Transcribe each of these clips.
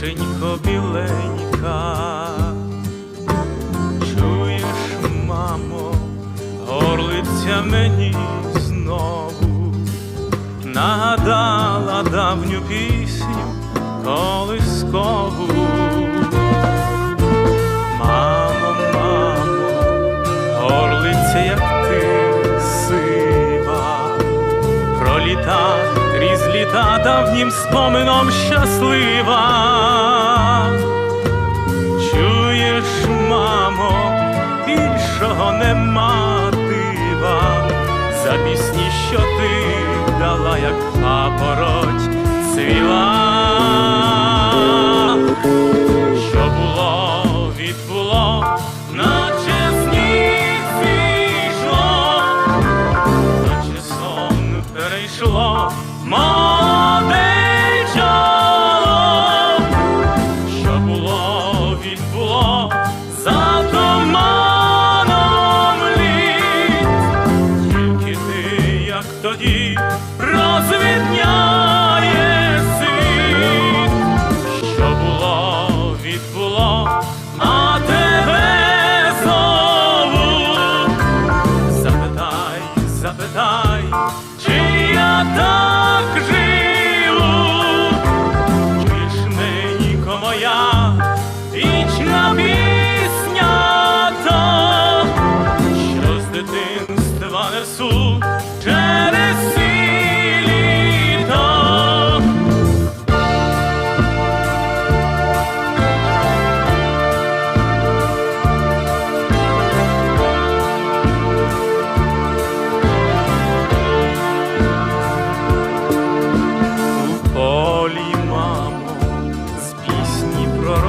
вишенько біленька, чуєш, мамо, горлиця мені знову нагадала давню пісню колискову. Давнім спомином щаслива. Чуєш, мамо, більшого нема дива, за пісні, що ти дала, як папороть цвіла. Як тоді, розвідняє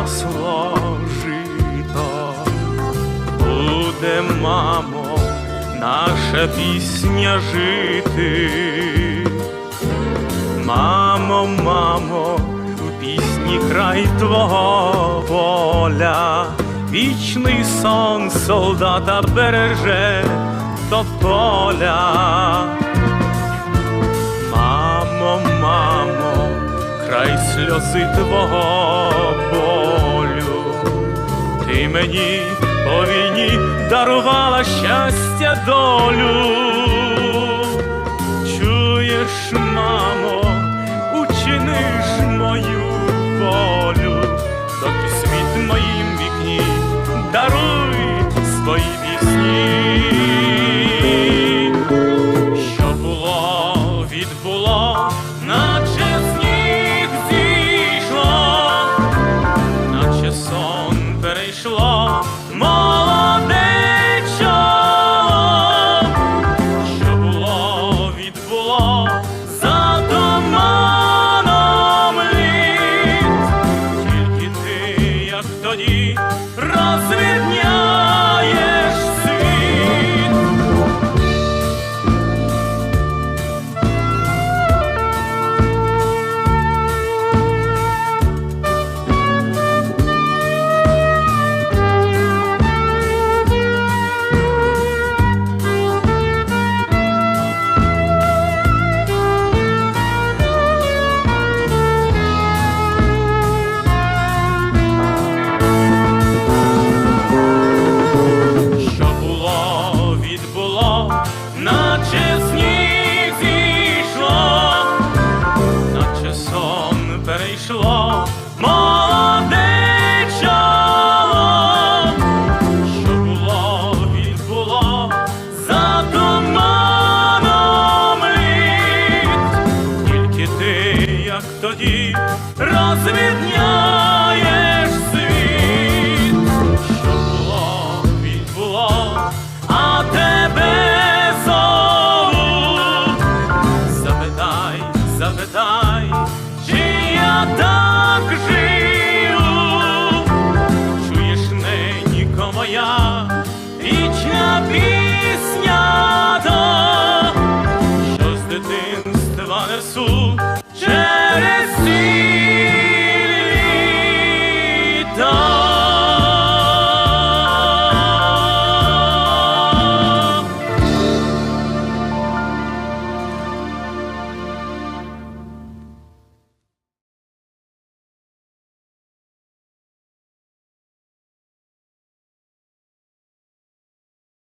проросло жито. Буде, мамо, наша пісня жити. Мамо, мамо, в пісні край твого воля, вічний сон солдата береже до поля. Край сльози твого болю, ти мені по війні дарувала щастя долю. Чуєш, мамо, прийшло.